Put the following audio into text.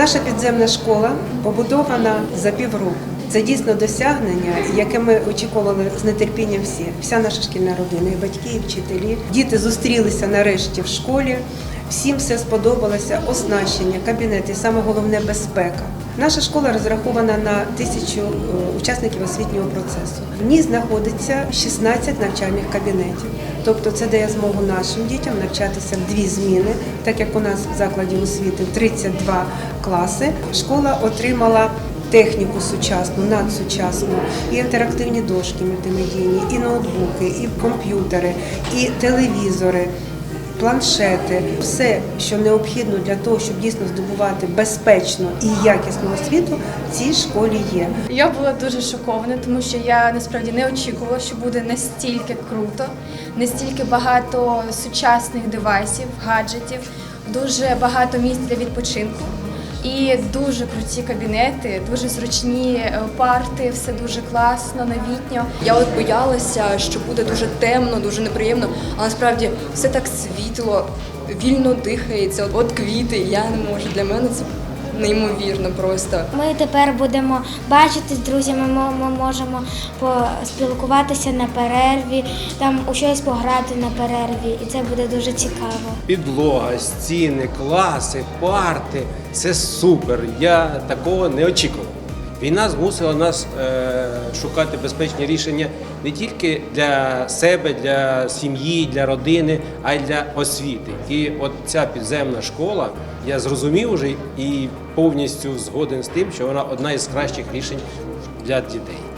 Наша підземна школа побудована за півроку. Це дійсно досягнення, яке ми очікували з нетерпінням всі. Вся наша шкільна родина, і батьки, і вчителі. Діти зустрілися нарешті в школі. Всім все сподобалося, оснащення, кабінети, саме головне безпека. Наша школа розрахована на тисячу е, учасників освітнього процесу. В ній знаходиться 16 навчальних кабінетів. Тобто це дає змогу нашим дітям навчатися в дві зміни, так як у нас в закладі освіти 32 класи. Школа отримала техніку сучасну, надсучасну, і інтерактивні дошки мультимедійні, і ноутбуки, і комп'ютери, і телевізори планшети, все, що необхідно для того, щоб дійсно здобувати безпечну і якісну освіту, в цій школі є. Я була дуже шокована, тому що я насправді не очікувала, що буде настільки круто, настільки багато сучасних девайсів, гаджетів, дуже багато місць для відпочинку. І дуже круті кабінети, дуже зручні е, парти, все дуже класно, новітньо. Я от боялася, що буде дуже темно, дуже неприємно, але насправді все так світло, вільно дихається. От, от квіти, я не можу. Для мене це неймовірно просто. Ми тепер будемо бачити з друзями, ми, ми можемо поспілкуватися на перерві, там у щось пограти на перерві, і це буде дуже цікаво. Підлога, стіни, класи, парти це супер. Я такого не очікував. Війна змусила нас е, шукати безпечні рішення не тільки для себе, для сім'ї, для родини, а й для освіти. І от ця підземна школа, я зрозумів уже і повністю згоден з тим, що вона одна із кращих рішень для дітей.